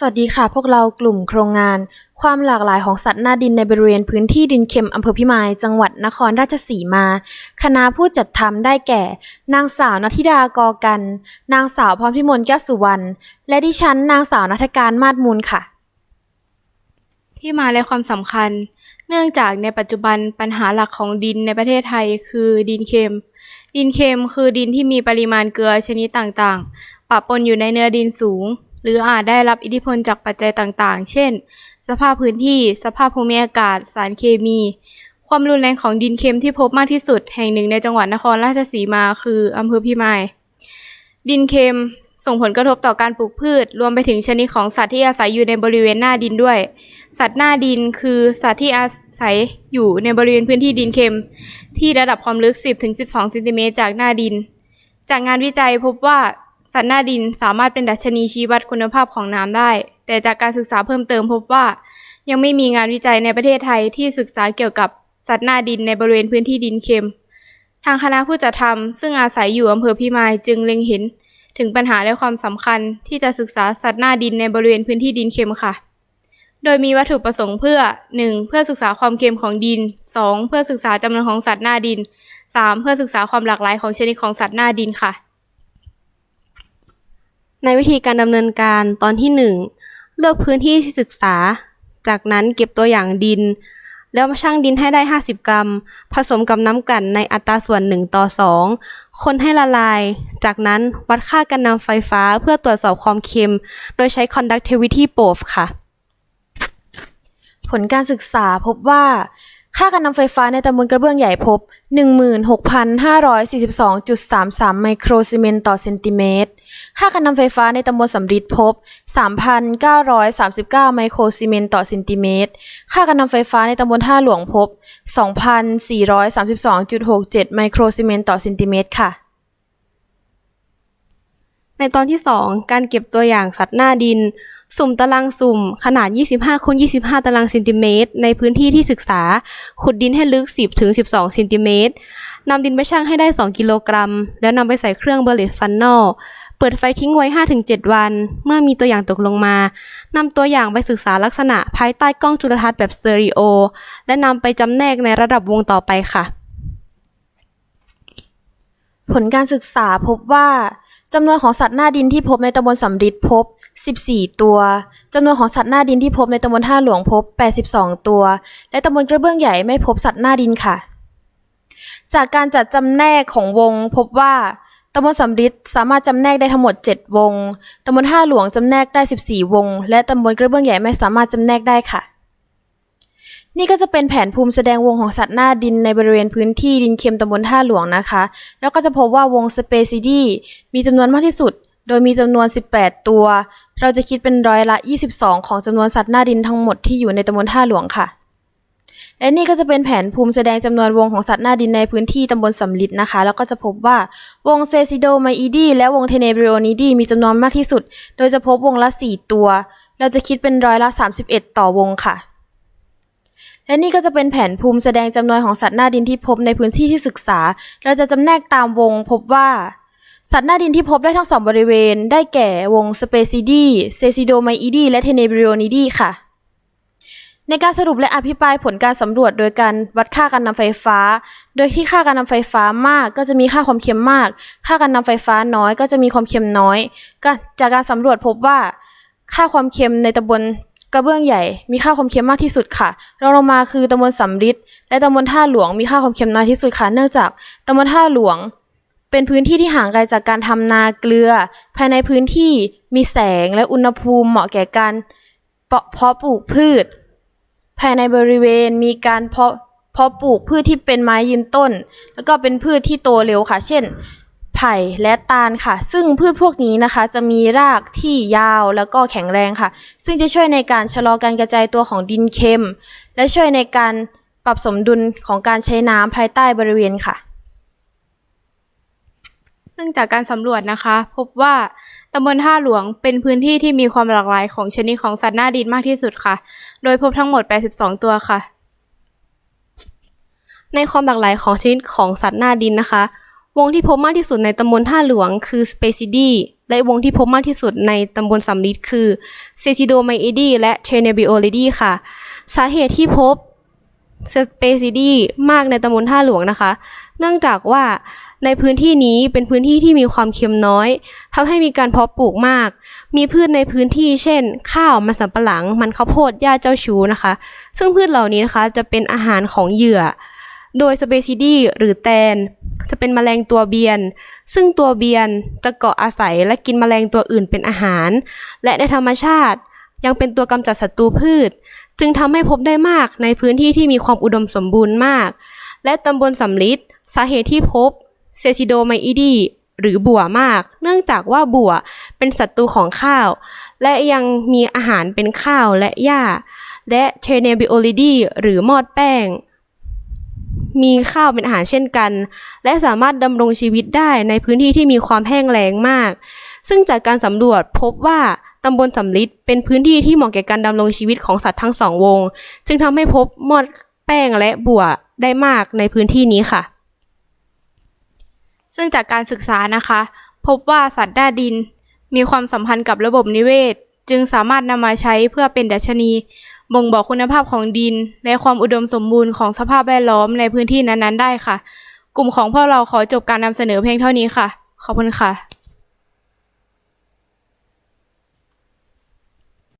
สวัสดีค่ะ พวกเรากลุ่มโครงงาน ความหลากหลายของสัตว์หน้าดินในบริเวณพื้นที่ดินเค็มอำเภอพิมาย จังหวัดนครราชสีมา คณะผู้จัดทำได้แก่ นางสาวนัทิดากอกัน นางสาวพรพิมลแก้วสุวรรณและดิฉันนางสาวนัทการมาดมูลค่ะ ที่มาและความสำคัญ เนื่องจากในปัจจุบันปัญหาหลักของดินในประเทศไทยคือดินเค็ม ดินเค็มคือดินที่มีปริมาณเกลือชนิดต่างๆปะปนอยู่ในเนื้อดินสูง หรืออาจได้รับอิทธิพลจากปัจจัยต่างๆ เช่น สภาพพื้นที่ สภาพภูมิอากาศ สารเคมี ความรุนแรงของดินเค็มที่พบมากที่สุด แห่งหนึ่งในจังหวัดนครราชสีมา คืออำเภอพิมาย ดินเค็มส่งผลกระทบต่อการปลูกพืช รวมไปถึงชนิดของสัตว์ที่อาศัยอยู่ในบริเวณหน้าดินด้วย สัตว์หน้าดินคือสัตว์ที่อาศัยอยู่ในบริเวณพื้นที่ดินเค็ม ที่ระดับความลึก 10-12เซนติเมตรจากหน้าดิน จากงานวิจัยพบว่า สัตว์หน้าดินสามารถเป็นดัชนีชี้วัดคุณภาพของน้ำได้ แต่จากการศึกษาเพิ่มเติมพบว่า ยังไม่มีงานวิจัยในประเทศไทยที่ศึกษาเกี่ยวกับสัตว์หน้าดินในบริเวณพื้นที่ดินเค็ม ทางคณะผู้จัดทำซึ่งอาศัยอยู่อำเภอพิมายจึงเล็งเห็น ถึงปัญหาและความสำคัญที่จะศึกษาสัตว์หน้าดินในบริเวณพื้นที่ดินเค็มค่ะ โดยมีวัตถุประสงค์เพื่อ 1. เพื่อศึกษาความเค็มของดิน 2. เพื่อศึกษาจำนวนของสัตว์หน้าดิน 3. เพื่อศึกษาความหลากหลายของชนิดของสัตว์หน้าดินค่ะ ในวิธีการดำเนินการตอนที่ 1 เลือกพื้นที่ที่ศึกษา จากนั้นเก็บตัวอย่างดิน แล้วมาชั่งดินให้ได้ 50 กรัม ผสมกับน้ำกลั่นในอัตราส่วน 1 ต่อ 2 คนให้ละลาย จากนั้นวัดค่าการนำไฟฟ้าเพื่อตรวจสอบความเค็ม โดยใช้ conductivity probe ค่ะ ผลการศึกษาพบว่า ค่าการนำไฟฟ้าในตำบลกระเบื้องใหญ่พบ 16,542.33 ไมโครซีเมนต์ต่อเซนติเมตร ค่าการนำไฟฟ้าในตำบลสำริดพบ 3,939 ไมโครซีเมนต์ต่อเซนติเมตร ค่าการนำไฟฟ้าในตำบลท่าหลวงพบ 2,432.67 ไมโครซีเมนต์ต่อเซนติเมตรค่ะ ในตอนที่ 2 การเก็บตัวอย่างสัตว์หน้าดิน สุ่มตารางสุ่ม ขนาด 25คูณ25 ตารางเซนติเมตร ในพื้นที่ที่ศึกษา ขุดดินให้ลึก 10ถึง12เซนติเมตรนำดินไปชั่งให้ได้ 2 กิโลกรัม แล้วนำไปใส่เครื่องเบลเลตฟันนอลเปิดไฟทิ้งไว้ 5-7 วัน เมื่อมีตัวอย่างตกลงมา นำตัวอย่างไปศึกษาลักษณะภายใต้กล้องจุลทรรศน์แบบสเตอริโอ และนำไปจำแนกในระดับวงต่อไปค่ะ ผลการศึกษาพบว่าจำนวนของสัตว์หน้าดินที่พบในตำบลสำริดพบ 14 ตัวจำนวนของสัตว์หน้าดินที่พบในตำบลท่าหลวงพบ 82 ตัว และตำบลกระเบื้องใหญ่ไม่พบสัตว์หน้าดินค่ะ จากการจัดจำแนกของวงพบว่าตำบลสำริดสามารถจำแนกได้ทั้งหมด 7 วงตำบลท่าหลวงจำแนกได้ 14 วง และตำบลกระเบื้องใหญ่ไม่สามารถจำแนกได้ค่ะ นี่ก็จะเป็นแผนภูมิแสดงวงของสัตว์หน้าดินในบริเวณพื้นที่ดินเค็มตำบลท่าหลวงนะคะ แล้วก็จะพบว่าวงสเปซิดีมีจำนวนมากที่สุด โดยมีจำนวน 18 ตัว เราจะคิดเป็นร้อยละ 22 ของจำนวนสัตว์หน้าดินทั้งหมดที่อยู่ในตำบลท่าหลวงค่ะ และนี่ก็จะเป็นแผนภูมิแสดงจำนวนวงของสัตว์หน้าดินในพื้นที่ตำบลสำลิดนะคะ แล้วก็จะพบว่าวงเซซิโดไมอีดีและวงเทเนบริโอนิดีมีจำนวนมากที่สุด โดยจะพบวงละ 4 ตัว เราจะคิดเป็นร้อยละ 31 ต่อวงค่ะ และนี่ก็จะเป็นแผนภูมิแสดงจำนวนของสัตว์หน้าดินที่พบในพื้นที่ที่ศึกษา เราจะจำแนกตามวงพบว่า สัตว์หน้าดินที่พบได้ทั้งสองบริเวณ ได้แก่วงสเปซิดีเซซิโดไมอีดีและเทเนบริโอนิดีค่ะ ในการสรุปและอภิปรายผลการสำรวจโดยการวัดค่าการนำไฟฟ้า โดยที่ค่าการนำไฟฟ้ามากก็จะมีค่าความเค็มมาก ค่าการนำไฟฟ้าน้อยก็จะมีความเค็มน้อยจากการสำรวจพบว่าค่าความเค็มในตำบล กระเบื้องใหญ่มีค่าความเค็มมากที่สุดค่ะรองลงมาคือตำบลสำริดและตำบลท่าหลวงมีค่าความเค็มน้อยที่สุดค่ะ เนื่องจากตำบลท่าหลวง เป็นพื้นที่ที่ห่างไกลจากการทำนาเกลือ ภายในพื้นที่มีแสงและอุณหภูมิเหมาะแก่การเพาะปลูกพืช ภายในบริเวณมีการเพาะเพาะปลูกพืชที่เป็นไม้ยืนต้น แล้วก็เป็นพืชที่โตเร็วค่ะ เช่น ไผ่และตาลค่ะ ซึ่งพืชพวกนี้นะคะ จะมีรากที่ยาวแล้วก็แข็งแรงค่ะ ซึ่งจะช่วยในการชะลอการกระจายตัวของดินเค็ม และช่วยในการปรับสมดุลของการใช้น้ำภายใต้บริเวณค่ะ ซึ่งจากการสำรวจนะคะ พบว่าตำบลท่าหลวงเป็นพื้นที่ที่มีความหลากหลายของชนิดของสัตว์หน้าดินมากที่สุดค่ะ โดยพบทั้งหมด 82 ตัวค่ะ ในความหลากหลายของชนิดของสัตว์หน้าดินนะคะ วงที่พบมากที่สุดในตำบลท่าหลวงคือ s p a c i d y และวงที่พบมากที่สุดในตำบลสำลิดคือ c e c i d o m y i d y และ t r e n e b i o l i d y ค่ะ สาเหตุที่พบ s p a c i d y มากในตำบลท่าหลวงนะคะ เนื่องจากว่าในพื้นที่นี้เป็นพื้นที่ที่มีความเค็มน้อยทำให้มีการเพาะปลูกมาก มีพืชในพื้นที่เช่น ข้าวมันสำปะหลัง มันข้าวโพดหญ้าเจ้าชูนะคะ ซึ่งพืชเหล่านี้นะคะจะเป็นอาหารของเหยื่อ โดยสเปซิดีหรือแตน เป็นแมลงตัวเบียน ซึ่งตัวเบียนจะเกาะอาศัยและกินแมลงตัวอื่นเป็นอาหาร และในธรรมชาติ ยังเป็นตัวกำจัดศัตรูพืช จึงทำให้พบได้มากในพื้นที่ที่มีความอุดมสมบูรณ์มาก และตำบลสำลิดสาเหตุที่พบเซซิโดไมอิดีหรือบัวมาก เนื่องจากว่าบัวเป็นศัตรูของข้าว และยังมีอาหารเป็นข้าวและหญ้า และเทเนบิโอลิดีหรือมอดแป้ง มีข้าวเป็นอาหารเช่นกัน และสามารถดำรงชีวิตได้ในพื้นที่ที่มีความแห้งแล้งมาก ซึ่งจากการสำรวจพบว่าตำบลสำลิดเป็นพื้นที่ที่เหมาะแก่การดำรงชีวิตของสัตว์ทั้งสองวง จึงทำให้พบมอดแป้งและบัวได้มากในพื้นที่นี้ค่ะ ซึ่งจากการศึกษานะคะ พบว่าสัตว์หน้าดิน มีความสัมพันธ์กับระบบนิเวศ จึงสามารถนำมาใช้เพื่อเป็นดัชนี บ่งบอกคุณภาพของดิน และความอุดมสมบูรณ์ของสภาพแวดล้อมในพื้นที่นั้นๆ ได้ค่ะ กลุ่มของพวกเราขอจบการนำเสนอเพียงเท่านี้ค่ะ ขอบคุณค่ะ